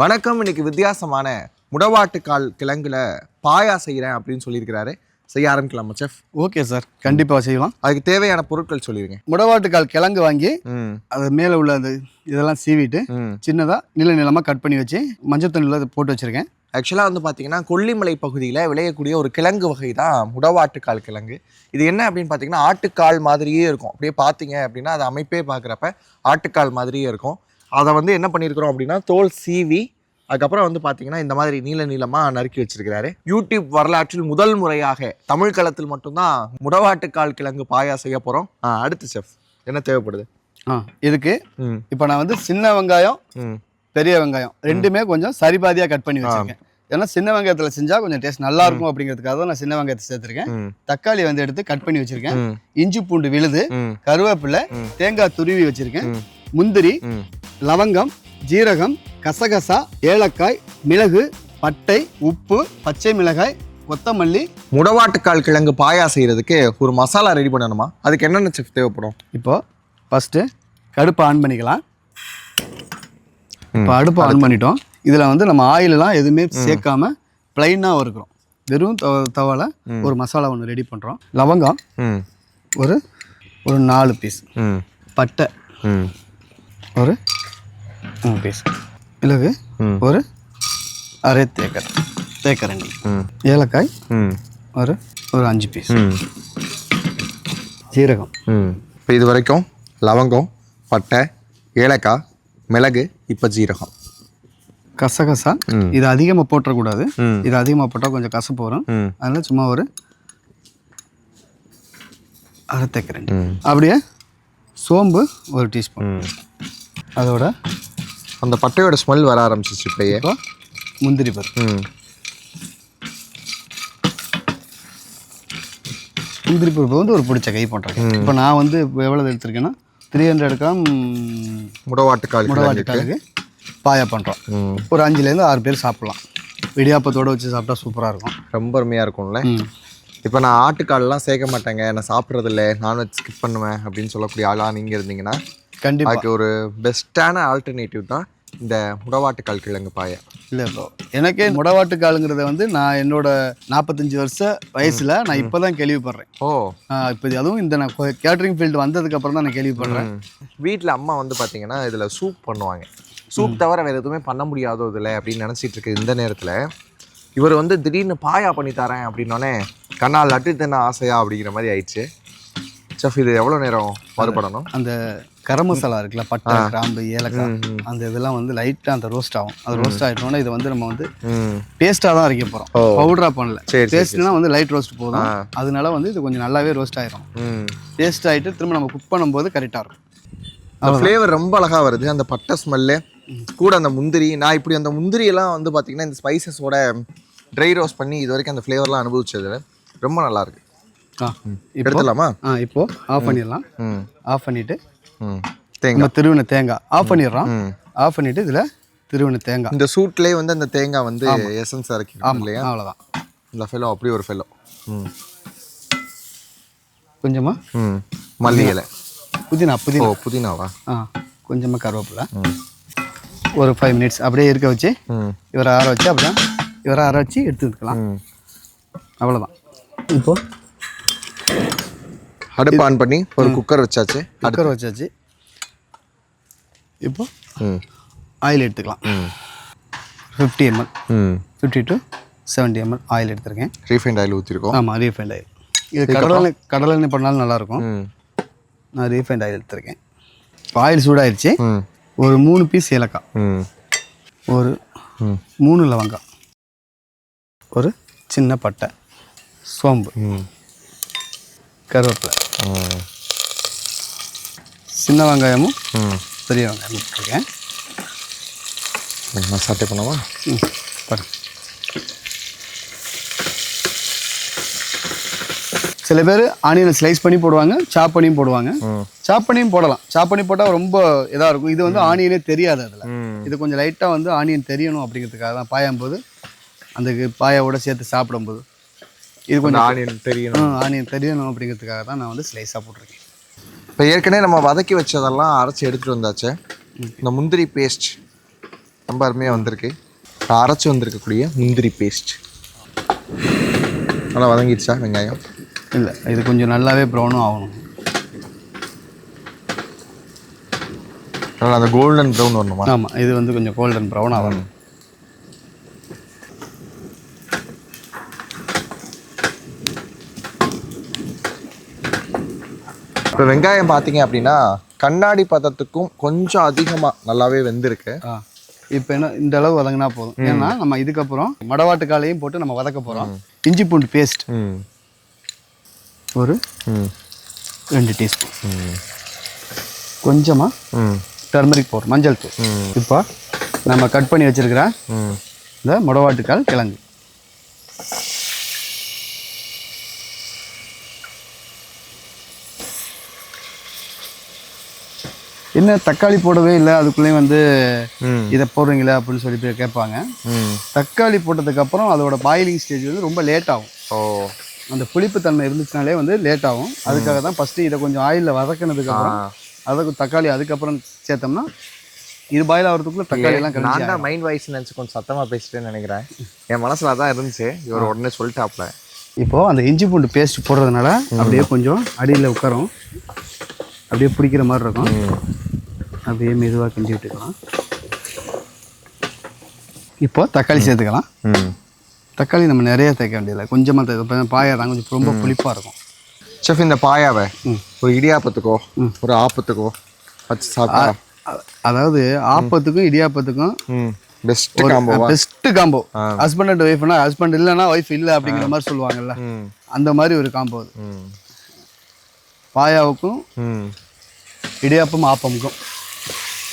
வணக்கம் இன்னைக்கு வித்தியாசமான முடவாட்டுக்கால் கிழங்குல பாயா செய்கிறேன் அப்படின்னு சொல்லியிருக்கிறாரு. செய்ய ஆரம்பிக்கலாமா செஃப்? Okay sir. கண்டிப்பாக செய்யலாம். அதுக்கு தேவையான பொருட்கள் சொல்லிடுங்க முடவாட்டுக்கால் கிழங்கு வாங்கி அது மேலே உள்ள அந்த இதெல்லாம் சீவிட்டு சின்னதாக நீள நீளமாக கட் பண்ணி வச்சு மஞ்சள் தண்ணியில் போட்டு வச்சுருக்கேன். ஆக்சுவலாக வந்து பார்த்தீங்கன்னா கொல்லிமலை பகுதியில் விளையக்கூடிய ஒரு கிழங்கு வகை தான் முடவாட்டுக்கால் கிழங்கு. இது என்ன அப்படின்னு பார்த்தீங்கன்னா ஆட்டுக்கால் மாதிரியே இருக்கும். அப்படியே பார்த்தீங்க அப்படின்னா அது அமைப்பே பார்க்குறப்ப ஆட்டுக்கால் மாதிரியே இருக்கும். அதை வந்து என்ன பண்ணியிருக்கிறோம் அப்படின்னா தோல் சீவி அதுக்கப்புறம் வந்து பார்த்தீங்கன்னா இந்த மாதிரி நீள நீளமாக நறுக்கி வச்சிருக்கிறாரு. யூடியூப் வரலாற்றில் முதல் முறையாக தமிழ் களத்தில் மட்டும்தான் முடவாட்டுக்கால் கிழங்கு பாயா செய்ய போகிறோம் அடுத்து செஃப் என்ன தேவைப்படுது? ஆ இதுக்கு இப்போ நான் வந்து சின்ன வெங்காயம் பெரிய வெங்காயம் ரெண்டுமே கொஞ்சம் சரிபாதியாக கட் பண்ணி வச்சுருக்கேன். ஏன்னா சின்ன வெங்காயத்தில் செஞ்சால் கொஞ்சம் டேஸ்ட் நல்லா இருக்கும் அப்படிங்கிறதுக்காக தான் நான் சின்ன வெங்காயத்தை சேர்த்துருக்கேன். தக்காளி வந்து எடுத்து கட் பண்ணி வச்சுருக்கேன். இஞ்சி பூண்டு விழுது கருவேப்பிலை தேங்காய் துருவி வச்சுருக்கேன். முந்திரி லவங்கம் ஜீரகம் கசகசா ஏலக்காய் மிளகு பட்டை உப்பு பச்சை மிளகாய் கொத்தமல்லி. முடவாட்டுக்கால் கிழங்கு பாயா செய்யறதுக்கு ஒரு மசாலா ரெடி பண்ணணுமா? அதுக்கு என்னென்ன செஃப் தேவைப்படும்? இப்போ ஃபஸ்ட்டு கடுப்பை ஆன் பண்ணிக்கலாம். இப்போ அடுப்பை ஆன் பண்ணிட்டோம். இதில் வந்து நம்ம ஆயிலெலாம் எதுவுமே சேர்க்காம ப்ளைனாக இருக்கிறோம் வெறும் தவ தவால ஒரு மசாலா ஒன்று ரெடி பண்ணுறோம் லவங்கம் ஒரு ஒரு நாலு பீஸ் பட்டை ஒரு மூணு பீஸ் ம். ஒரு அரை தேக்கர் தேக்கரண்டி ஏலக்காய் ஒரு ஒரு அஞ்சு பீஸ் ஜீரகம் ம். இப்போ இது வரைக்கும் லவங்கம் பட்டை ஏலக்காய் மிளகு இப்போ ஜீரகம் கசகசா. இது அதிகமாக போட்டுறக்கூடாது. இது அதிகமாக போட்டால் கொஞ்சம் கசப்பு வரும். அதனால் சும்மா ஒரு அரை தேக்கரண்டி அப்படியே சோம்பு ஒரு டீஸ்பூன் அதோட அந்த பட்டையோட ஸ்மெல் வர ஆரம்பிச்சிச்சு இப்பயே இப்போ முந்திரி பருப்பு. முந்திரி பருப்பு வந்து ஒரு பிடிச்ச கை போட்டிருக்கேன் இப்போ நான் வந்து எவ்வளோ எடுத்திருக்கேன்னா த்ரீ ஹண்ட்ரட் கிராம் முடவாட்டுக்கால் முடவாட்டு கிழங்குக்கு காலுக்கு பாயா பண்ணுறோம் ஒரு அஞ்சுலேருந்து ஆறு பேர் சாப்பிட்லாம். இடியாப்பத்தோடு வச்சு சாப்பிட்டா சூப்பராக இருக்கும். ரொம்ப அருமையாக இருக்கும்ல. இப்போ நான் ஆட்டுக்கால்லாம் சேர்க்க மாட்டேங்க. நான் சாப்பிட்றதில்ல நான்வெஜ் ஸ்கிப் பண்ணுவேன் அப்படின்னு சொல்லக்கூடிய ஆளாக நீங்கள் இருந்தீங்கன்னா கண்டிப்பாக அதுக்கு ஒரு பெஸ்ட்டான ஆல்டர்னேட்டிவ் தான் இந்த முடவாட்டுக்கால் கிழங்கு பாயா. இல்லை இப்போ எனக்கே முடவாட்டு காலுங்கிறத வந்து நான் என்னோட நாற்பத்தஞ்சு வருஷ வயசில் நான் இப்போ தான் கேள்விப்படுறேன். ஓ. இப்போ அதுவும் இந்த நான் கேட்டரிங் ஃபீல்டு வந்ததுக்கு அப்புறம் தான் நான் கேள்விப்படுறேன். வீட்டில் அம்மா வந்து பார்த்தீங்கன்னா இதில் சூப் பண்ணுவாங்க. சூப் தவிர வேறு எதுவுமே பண்ண முடியாதோ இதில் அப்படின்னு நினச்சிட்டு இருக்கு இந்த நேரத்தில். இவர் வந்து திடீர்னு பாயா பண்ணி தரேன் அப்படின்னோடனே கண்ணா லட்டு தின்ன ஆசையா? அப்படிங்கிற மாதிரி ஆயிடுச்சு. செஃப் இது எவ்வளோ நேரம் வறுபடணும் அந்த கரம் மசாலா இருக்குல்ல பட்டை கிராம்பு ஏலக்காய். அந்த இதெல்லாம் வந்து லைட்டாக அந்த ரோஸ்ட் ஆகும். அது ரோஸ்ட் ஆகிட்டோன்னா இதை வந்து நம்ம வந்து பேஸ்ட்டாக தான் அரைக்க போகிறோம். பவுடராக பண்ணல. பேஸ்ட்னா வந்து லைட் ரோஸ்ட் போதும். அதனால வந்து இது கொஞ்சம் நல்லாவே ரோஸ்ட் ஆயிரும். ம். பேஸ்ட் ஆகிட்டு திரும்ப நம்ம குக் பண்ணும்போது கரெக்டாக இருக்கும். அந்த ஃப்ளேவர் ரொம்ப அழகாக வருது. அந்த பட்டை ஸ்மெல்லு கூட அந்த முந்திரி நான் இப்படி அந்த முந்திரி எல்லாம் வந்து பார்த்தீங்கன்னா இந்த ஸ்பைசஸோட ட்ரை ரோஸ்ட் பண்ணி இது வரைக்கும் அந்த ஃப்ளேவர்லாம் அனுபவிச்சது ரொம்ப நல்லா இருக்கு ஆ இப்போ? எடுத்துடலாமா? ஆ இப்போ ஆஃப் பண்ணிடலாம். ம். ஆஃப் பண்ணிவிட்டு ம். தேங்காய். திருவின தேங்காய். ஆஃப் பண்ணிடுறோம். ஆஃப் பண்ணிவிட்டு இதில் திருவின தேங்காய். இந்த சூட்லேயே வந்து அந்த தேங்காய் வந்து எசன்ஸ் இறக்கிடும் இல்லையா? அவ்வளோதான் இந்த ஃபெலோ அப்படி ஒரு ஃபெலோ ம். கொஞ்சமாக ம். மல்லி இலை. புதினா. ஓ புதினா. புதினாவா? ஆ கொஞ்சமாக கருவேப்பிலை. ம். ஒரு ஃபைவ் மினிட்ஸ் அப்படியே இருக்க வச்சு ம். இவரை ஆற வச்சு அப்படியே இவரை ஆற வச்சு எடுத்துக்கலாம் ம். அவ்வளோதான் இப்போ? அடுப்பு ஆன் பண்ணி ஒரு குக்கர் வச்சாச்சு. குக்கர் வச்சாச்சு. இப்போ ஆயில் எடுத்துக்கலாம். Fifty ML fifty to seventy ML oil எடுத்திருக்கேன். ரீஃபைண்ட் ஆயில் ஊற்றிருக்கோம் ஆமாம் ரீஃபைண்ட் ஆயில் இது கடலெண்ணெய் கடலெண்ணெய் பண்ணாலும் நல்லாயிருக்கும். நான் ரீஃபைண்ட் ஆயில் எடுத்திருக்கேன். இப்போ ஆயில் சூடாயிருச்சு. ம். ஒரு மூணு பீஸ் ஏலக்காய். ம். ஒரு மூணு லவங்கம். ஒரு சின்ன பட்டை. சோம்பு. கருவேப்பிலை. சின்ன வெங்காயமும் பெரிய வெங்காயமும் போட்டிருக்கேன். நான் சாட்டை பண்ணவா ம் பாரு சில பேர் ஆனியனை ஸ்லைஸ் பண்ணி போடுவாங்க சாப் பண்ணியும் போடுவாங்க. சாப் பண்ணியும் போடலாம். சாப் பண்ணி போட்டால் ரொம்ப இதாக இருக்கும். இது வந்து ஆனியனே தெரியாது அதில். இது கொஞ்சம் லைட்டாக வந்து ஆனியன் தெரியணும் அப்படிங்கிறதுக்காக தான் பாயும்போது அந்த பாயாவோட சேர்த்து சாப்பிடும்போது. இது கொஞ்சம் ஆனியன் தெரியணும். ஆனியன் தெரியணும் அப்படிங்கிறதுக்காக தான் நான் வந்து ஸ்லைஸாக போட்டிருக்கேன். இப்போ ஏற்கனவே நம்ம வதக்கி வச்சதெல்லாம் அரைச்சி எடுத்துட்டு வந்தாச்சு. இந்த முந்திரி பேஸ்ட் ரொம்ப அருமையாக வந்திருக்கு. அரைச்சி வந்திருக்கக்கூடிய முந்திரி பேஸ்ட் நல்லா வதங்கிடுச்சா வெங்காயம்? இல்லை இது கொஞ்சம் நல்லாவே ப்ரௌனும் ஆகணும். நல்லா அந்த கோல்டன் ப்ரௌன் வரணுமா? ஆமாம் இது வந்து கொஞ்சம் கோல்டன் ப்ரௌன் ஆகணும். இப்போ வெங்காயம் பார்த்தீங்க அப்படின்னா கண்ணாடி பதத்துக்கும் கொஞ்சம் அதிகமாக நல்லாவே வெந்திருக்கு. இப்போ என்ன இந்த அளவு வதங்கினா போதும். ஏன்னா நம்ம இதுக்கப்புறம் மடவாட்டு காலையும் போட்டு நம்ம வதக்க போகிறோம் இஞ்சி பூண்டு பேஸ்ட் ஒரு ரெண்டு டீஸ்பூன் கொஞ்சமாக டர்மரிக் பவுடர் மஞ்சள் தூள். இப்போ நம்ம கட் பண்ணி வச்சிருக்கிற இந்த முடவாட்டுக்கால் கிழங்கு. என்ன தக்காளி போடவே இல்லை அதுக்குள்ளேயும் வந்து இதை போடுறீங்களா அப்படின்னு சொல்லி போய் கேட்பாங்க தக்காளி போட்டதுக்கப்புறம் அதோட பாயிலிங் ஸ்டேஜ் வந்து ரொம்ப லேட் ஆகும். ஓ. அந்த புளிப்பு தன்மை இருந்துச்சுனாலே வந்து லேட் ஆகும். அதுக்காக தான் ஃபஸ்ட்டு இதை கொஞ்சம் ஆயிலில் வதக்கினதுக்கப்புறம் அதை தக்காளி அதுக்கப்புறம் சேர்த்தோம்னா இது பாயில் ஆகிறதுக்குள்ள தக்காளி எல்லாம் நான் தான் மைண்ட் வாய்ஸ் நினச்சி கொஞ்சம் சத்தமாக பேசிட்டேன்னு நினைக்கிறேன். என் மனசில் அதான் இருந்துச்சு. இவர் உடனே சொல்லிட்டாப்ல இப்போது அந்த இஞ்சி பூண்டு பேஸ்ட் போடுறதுனால அப்படியே கொஞ்சம் அடியில் உட்காரும். அப்படியே பிடிக்கிற மாதிரி இருக்கும். அப்படியே மெதுவாக கிண்டி விட்டுக்கலாம். இப்போ தக்காளி சேர்த்துக்கலாம். தக்காளி நம்ம நிறைய சேர்க்க வேண்டியதில்லை. கொஞ்சமாக சேர்த்து பாயா தான் கொஞ்சம் ரொம்ப புளிப்பாக இருக்கும். செஃப் இந்த பாயாவை. ஒரு இடியாப்பத்துக்கோ ஒரு ஆப்பத்துக்கோ வச்சு சாப்பிட்டா? அதாவது ஆப்பத்துக்கும் இடியாப்பத்துக்கும் பெஸ்ட் காம்போவா பெஸ்ட் காம்போ ஹஸ்பண்ட் அண்ட் ஒய்ஃப்னா ஹஸ்பண்ட் இல்லைன்னா ஒய்ஃப் இல்லை அப்படிங்கிற மாதிரி சொல்லுவாங்கல்ல. அந்த மாதிரி ஒரு காம்போ அது. பாயாவுக்கும் இடியாப்பம் ஆப்பமுக்கும்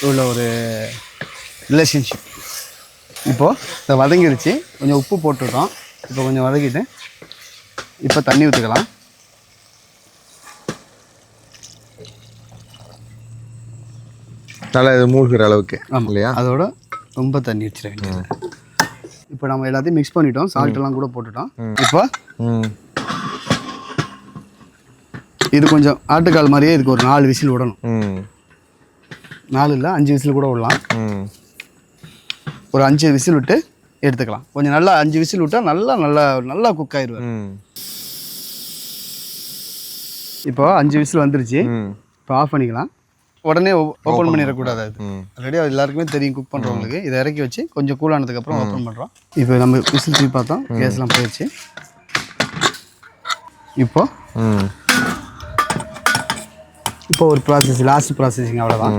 உள்ள ஒரு ரிலேஷன்ஷிப் இப்போது இதை வதங்கிடுச்சு கொஞ்சம் உப்பு போட்டுட்டோம். இப்போ கொஞ்சம் வதக்கிட்டு இப்போ தண்ணி ஊற்றிக்கலாம் நல்லா இது மூழ்கிற அளவுக்கு ஆமாம் இல்லையா? அதோட ரொம்ப தண்ணி வச்சிட வேண்டியது. இப்போ நம்ம எல்லாத்தையும் மிக்ஸ் பண்ணிட்டோம். சால்ட் எல்லாம் கூட போட்டுட்டோம். இப்போ இது கொஞ்சம் ஆட்டுக்கால் மாதிரியே இதுக்கு ஒரு நாலு விசில் விடணும். நாலு இல்லை அஞ்சு விசில் கூட விடலாம். ஒரு அஞ்சு விசில் விட்டு எடுத்துக்கலாம். கொஞ்சம் நல்லா அஞ்சு விசில் விட்டால் நல்லா நல்லா நல்லா குக் ஆயிடுவார் இப்போ அஞ்சு விசில் வந்துருச்சு. இப்போ ஆஃப் பண்ணிக்கலாம். உடனே ஓப்பன் பண்ணிடக்கூடாது அது. ஆல்ரெடி எல்லாருக்குமே தெரியும் குக் பண்ணுறவங்களுக்கு இதை இறக்கி வச்சு கொஞ்சம் கூலானதுக்கப்புறம் ஓப்பன் பண்ணுறோம் இப்போ நம்ம விசில் தூக்கி பார்த்தோம். கேஸ்லாம் போயிடுச்சு இப்போ இப்போ ஒரு ப்ராசஸ் லாஸ்ட் ப்ராசஸிங் அவ்வளோதான்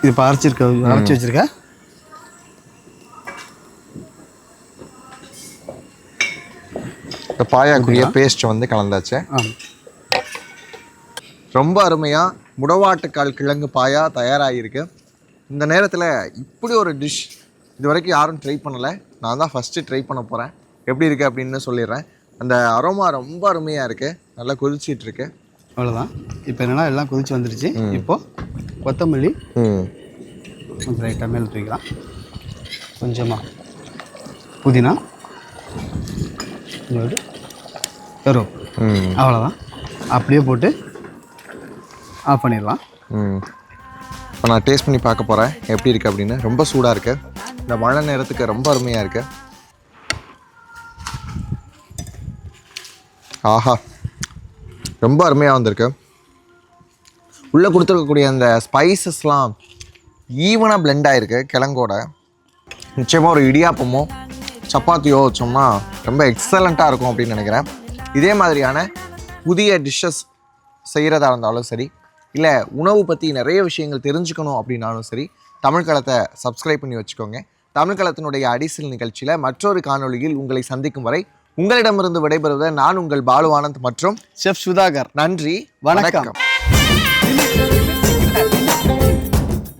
இது இப்போ அரைச்சிருக்க அரைச்சி வச்சிருக்க? இந்த பாயாக்குரிய பேஸ்ட் வந்து கலந்தாச்சு. ரொம்ப அருமையாக முடவாட்டுக்கால் கிழங்கு பாயா தயாராகிருக்கு இந்த நேரத்தில் இப்படி ஒரு டிஷ் இது வரைக்கும் யாரும் ட்ரை பண்ணலை. நான் தான் ஃபஸ்ட்டு ட்ரை பண்ண போகிறேன் எப்படி இருக்குது அப்படின்னு சொல்லிடுறேன். அந்த அரோமா ரொம்ப அருமையாக இருக்குது நல்லா கொதிச்சிட்டு இருக்கு. அவ்வளோதான் இப்போ என்னன்னா எல்லாம் கொதிச்சு வந்துருச்சு. இப்போ கொத்தமல்லி கொஞ்சம் லைட்டாக மேலே தூக்கிக்கலாம் கொஞ்சமாக புதினா கொஞ்சோண்டு கருவேப்பிலை ம். அவ்வளோதான் அப்படியே போட்டு ஆஃப் பண்ணிடலாம். ம். இப்போ நான் டேஸ்ட் பண்ணி பார்க்க போகிறேன் எப்படி இருக்குது அப்படின்னு. ரொம்ப சூடாக இருக்கு. இந்த மழை நேரத்துக்கு ரொம்ப அருமையாக இருக்கு. ஆஹா. ரொம்ப அருமையாக வந்திருக்கு. உள்ளே கொடுத்துருக்கக்கூடிய அந்த ஸ்பைசஸ்லாம் ஈவனாக பிளெண்ட் ஆகிருக்கு கிழங்கோட. நிச்சயமாக ஒரு இடியாப்பமோ சப்பாத்தியோ வச்சோம்னா ரொம்ப எக்ஸலண்ட்டாக இருக்கும் அப்படின்னு நினைக்கிறேன். இதே மாதிரியான புதிய டிஷ்ஷஸ் செய்கிறதா இருந்தாலும் சரி இல்லை உணவு பற்றி நிறைய விஷயங்கள் தெரிஞ்சுக்கணும் அப்படின்னாலும் சரி தமிழ் களத்தை சப்ஸ்கிரைப் பண்ணி வச்சுக்கோங்க. தமிழ் களத்தினுடைய அடிசல் நிகழ்ச்சியில் மற்றொரு காணொலியில் உங்களை சந்திக்கும் வரை உங்களிடமிருந்து விடைபெறுவது நான் உங்கள் பாலு ஆனந்த் மற்றும் செஃப் சுதாகர் நன்றி வணக்கம். வணக்கம்